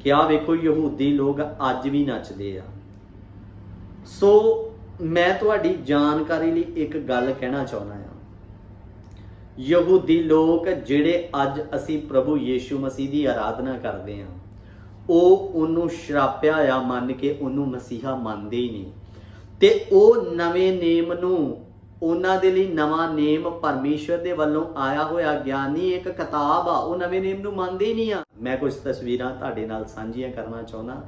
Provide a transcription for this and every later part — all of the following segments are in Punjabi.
ਕਿ ਆ ਵੇਖੋ ਯਹੂਦੀ ਲੋਕ ਅੱਜ ਵੀ ਨੱਚਦੇ ਆ। ਸੋ ਮੈਂ ਤੁਹਾਡੀ ਜਾਣਕਾਰੀ ਲਈ ਇੱਕ ਗੱਲ ਕਹਿਣਾ ਚਾਹੁੰਦਾ ਹਾਂ। ਯਹੂਦੀ ਲੋਕ ਜਿਹੜੇ ਅੱਜ ਅਸੀਂ ਪ੍ਰਭੂ ਯੀਸ਼ੂ ਮਸੀਹ ਦੀ ਆਰਾਧਨਾ ਕਰਦੇ ਹਾਂ, ਉਹ ਉਹਨੂੰ ਸ਼ਰਾਪਿਆ ਆ ਮੰਨ ਕੇ ਉਹਨੂੰ ਮਸੀਹਾ ਮੰਨਦੇ ਹੀ ਨਹੀਂ। ਤੇ ਉਹ ਨਵੇਂ ਨੇਮ ਨੂੰ ਉਹਨਾਂ ਦੇ ਲਈ ਨਵਾਂ ਨੇਮ ਪਰਮੇਸ਼ਵਰ ਦੇ ਵੱਲੋਂ ਆਇਆ ਹੋਇਆ ਗਿਆਨੀ ਇੱਕ ਕਿਤਾਬ ਆ, ਉਹ ਨਵੇਂ ਨੇਮ ਨੂੰ ਮੰਨਦੇ ਹੀ ਨਹੀਂ ਆ। ਮੈਂ ਕੁਝ ਤਸਵੀਰਾਂ ਤੁਹਾਡੇ ਨਾਲ ਸਾਂਝੀਆਂ ਕਰਨਾ ਚਾਹੁੰਦਾ।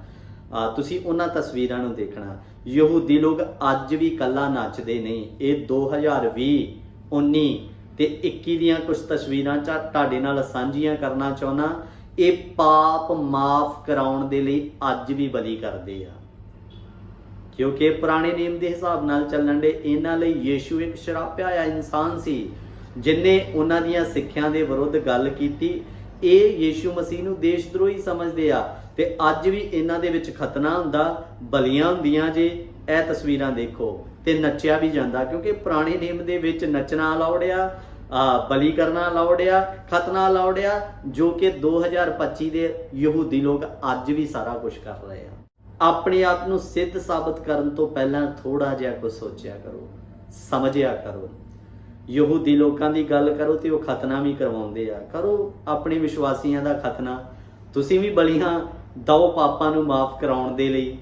ਤੁਸੀਂ ਉਹਨਾਂ ਤਸਵੀਰਾਂ ਨੂੰ ਦੇਖਣਾ। ਯਹੂਦੀ ਲੋਕ ਅੱਜ ਵੀ ਕੱਲਾ ਨੱਚਦੇ ਨਹੀਂ ਇਹ 2020 19 ਤੇ 21 ਦੀਆਂ ਕੁਝ ਤਸਵੀਰਾਂ ਚਾ ਤੁਹਾਡੇ ਨਾਲ ਸਾਂਝੀਆਂ ਕਰਨਾ ਚਾਹੁੰਦਾ। ਇਹ ਪਾਪ ਮਾਫ ਕਰਾਉਣ ਦੇ ਲਈ ਅੱਜ ਵੀ ਬਲੀ ਕਰਦੇ ਆ। ਕਿਉਂਕਿ ਪੁਰਾਣੇ ਨਿਯਮ ਦੇ ਹਿਸਾਬ ਨਾਲ ਚੱਲਣ ਦੇ ਇਹਨਾਂ ਲਈ ਯੀਸ਼ੂ ਇੱਕ ਸ਼ਰਾਪਿਆ ਹੋਇਆ ਇਨਸਾਨ ਸੀ, ਜਿਨੇ ਉਹਨਾਂ ਦੀਆਂ ਸਿੱਖਿਆਂ ਦੇ ਵਿਰੁੱਧ ਗੱਲ ਕੀਤੀ। ਇਹ ਯੀਸ਼ੂ ਮਸੀਹ ਨੂੰ ਦੇਸ਼ਦਰੋਹੀ ਸਮਝਦੇ ਆ ਤੇ ਅੱਜ ਵੀ ਇਹਨਾਂ ਦੇ ਵਿੱਚ ਖਤਨਾ ਹੁੰਦਾ, ਬਲੀਆਂ ਹੁੰਦੀਆਂ ਜੇ, ਇਹ ਤਸਵੀਰਾਂ ਦੇਖੋ। ਤੇ ਨੱਚਿਆ ਵੀ ਜਾਂਦਾ, ਕਿਉਂਕਿ ਪੁਰਾਣੇ ਨਿਯਮ ਦੇ ਵਿੱਚ ਨੱਚਣਾ ਅਲਾਉਡ ਆ ਬਲੀ ਕਰਨਾ ਅਲਾਉਡ ਆ, ਖਤਨਾ ਅਲਾਉਡ ਆ, ਜੋ ਕਿ 2025 ਦੇ ਯਹੂਦੀ ਲੋਕ ਅੱਜ ਵੀ ਸਾਰਾ ਕੁਝ ਕਰ ਰਹੇ ਆ। ਆਪਣੇ ਆਪ ਨੂੰ ਸਿੱਧ ਸਾਬਤ ਕਰਨ ਤੋਂ ਪਹਿਲਾਂ ਥੋੜਾ ਜਿਹਾ ਕੁਝ ਸੋਚਿਆ ਕਰੋ, ਸਮਝਿਆ ਕਰੋ। ਯਹੂਦੀ ਲੋਕਾਂ ਦੀ ਗੱਲ ਕਰੋ ਤੇ ਉਹ ਖਤਨਾ ਵੀ ਕਰਵਾਉਂਦੇ ਆ। ਕਰੋ ਆਪਣੇ ਵਿਸ਼ਵਾਸੀਆਂ ਦਾ ਖਤਨਾ। ਤੁਸੀਂ ਵੀ ਬਲੀਆਂ ਦਓ ਪਾਪਾਂ ਨੂੰ ਮਾਫ ਕਰਾਉਣ ਦੇ ਲਈ।